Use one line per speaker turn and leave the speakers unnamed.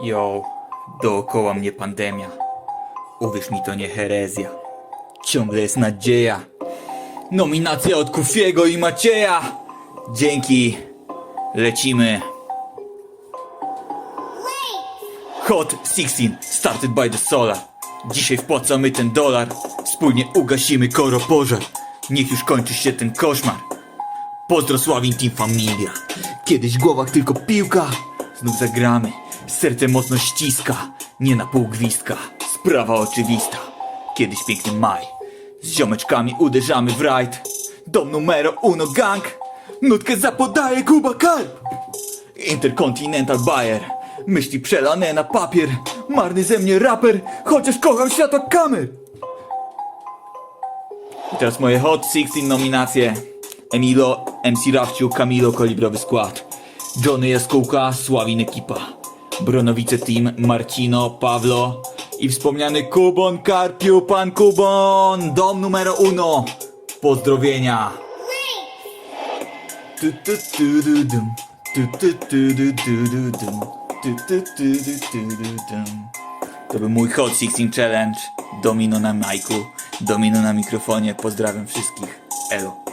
Yo, dookoła mnie pandemia. Uwierz mi, to nie herezja. Ciągle jest nadzieja. Nominacja od Kufiego i Macieja. Dzięki. Lecimy. Hot 16 started by the solar. Dzisiaj wpłacamy ten dolar. Wspólnie ugasimy koropożar. Niech już kończy się ten koszmar. Pozdro Sławin Team Familia. Kiedyś w głowach tylko piłka. Znów zagramy. Serce mocno ściska. Nie na pół gwizdka. Sprawa oczywista. Kiedyś piękny maj. Z ziomeczkami uderzamy w rajd. Dom numero uno gang. Nutkę zapodaje Kuba Karp. Intercontinental Bayer Myśli przelane na papier Marny ze mnie raper Chociaż kocham światła kamer I teraz moje Hot 16 nominacje Emilo, MC Rafciu, Kamilo, Kolibrowy skład Johnny Jaskółka, Sławin ekipa Bronowice Team, Marcino, Pawlo I wspomniany Kubon, Karpiu, pan Kubon Dom numero uno Pozdrowienia. To był mój Hot 16 Challenge. Domino na majku, domino na mikrofonie. Pozdrawiam wszystkich. Elo.